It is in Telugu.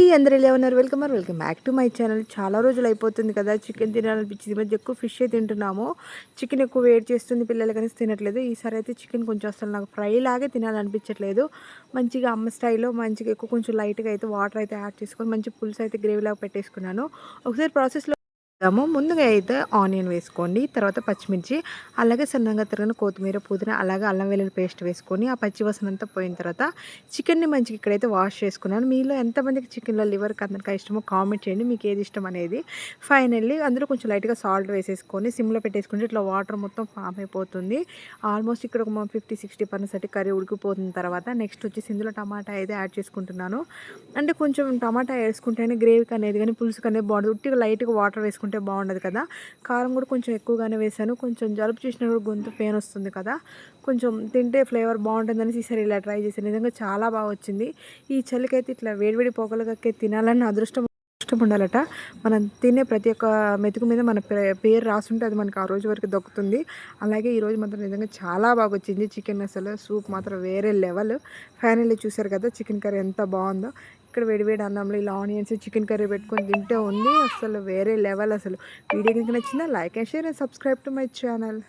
అందరూ ఎలా ఉన్నారు? Welcome or welcome back to my channel చాలా రోజులు అయిపోతుంది కదా చికెన్ తినాలనిపించింది. మధ్య ఎక్కువ ఫిష్ తింటున్నాము. చికెన్ ఎక్కువ వేడి చేస్తుంది పిల్లలు కానీ తినట్లేదు. ఈసారి అయితే చికెన్ కొంచెం అసలు నాకు ఫ్రై లాగే తినాలనిపించట్లేదు. మంచిగా అమ్మ స్టైల్లో మంచిగా ఎక్కువ కొంచెం లైట్గా అయితే వాటర్ అయితే యాడ్ చేసుకొని మంచి పులుసు అయితే గ్రేవీ లాగా పెట్టేసుకున్నాను. ఒకసారి ప్రాసెస్లో వేద్దాము. ముందుగా అయితే ఆనియన్ వేసుకోండి. తర్వాత పచ్చిమిర్చి అలాగే సన్నగా తరిగిన కొత్తిమీర పుదీనా అలాగే అల్లం వెల్లుల్లి పేస్ట్ వేసుకొని ఆ పచ్చి వాసన అంతా పోయిన తర్వాత చికెన్ని మంచిగా ఇక్కడైతే వాష్ చేసుకున్నాను. మీలో ఎంతమందికి చికెన్లో లివర్ అందరికీ ఇష్టమో కామెంట్ చేయండి. మీకు ఏది ఇష్టం అనేది. ఫైనల్లీ అందులో కొంచెం లైట్గా సాల్ట్ వేసేసుకొని సిమ్లో పెట్టేసుకుంటే ఇట్లా వాటర్ మొత్తం ఫామ్ అయిపోతుంది. ఆల్మోస్ట్ ఇక్కడ ఒక ఫిఫ్టీ సిక్స్టీ పర్సెంట్ కర్రీ ఉడికిపోతున్న తర్వాత నెక్స్ట్ వచ్చేసి ఇందులో టమాటా అయితే యాడ్ చేసుకుంటున్నాను. అంటే కొంచెం టమాటా వేసుకుంటేనే గ్రేవీకి అనేది కానీ పులుసుకి అనేది బాగుంటుంది ఉట్టిగా లైట్గా వాటర్ వేసుకుంటే బాగుండదు కదా. కారం కూడా కొంచెం ఎక్కువగానే వేసాను. కొంచెం జలుబు చేసినా కూడా గొంతు పెయిన్ వస్తుంది కదా. కొంచెం తింటే ఫ్లేవర్ బాగుంటుందని ఈసారి ఇలా ట్రై చేశాను. నిజంగా చాలా బాగా వచ్చింది. ఈ చలికైతే ఇట్లా వేడివేడి పొగలకే తినాలని అదృష్టం ఇష్టం ఉండాలట మనం తినే ప్రతి ఒక్క మెతుకు మీద మన పే- పేరు రాసుంటే అది మనకి ఆ రోజు వరకు దొక్కుతుంది. అలాగే ఈరోజు మాత్రం నిజంగా చాలా బాగా వచ్చింది చికెన్ అసలు. సూప్ మాత్రం వేరే లెవెల్. ఫైనల్లీ చూసారు కదా చికెన్ కర్రీ ఎంత బాగుందో. ఇక్కడ వేడివేడి అన్నంలో ఇలా ఆనియన్స్ చికెన్ కర్రీ పెట్టుకొని తింటే ఉంది. అసలు వేరే లెవెల్ అసలు. వీడియో కనుక నచ్చిందా like and share and subscribe to my channel.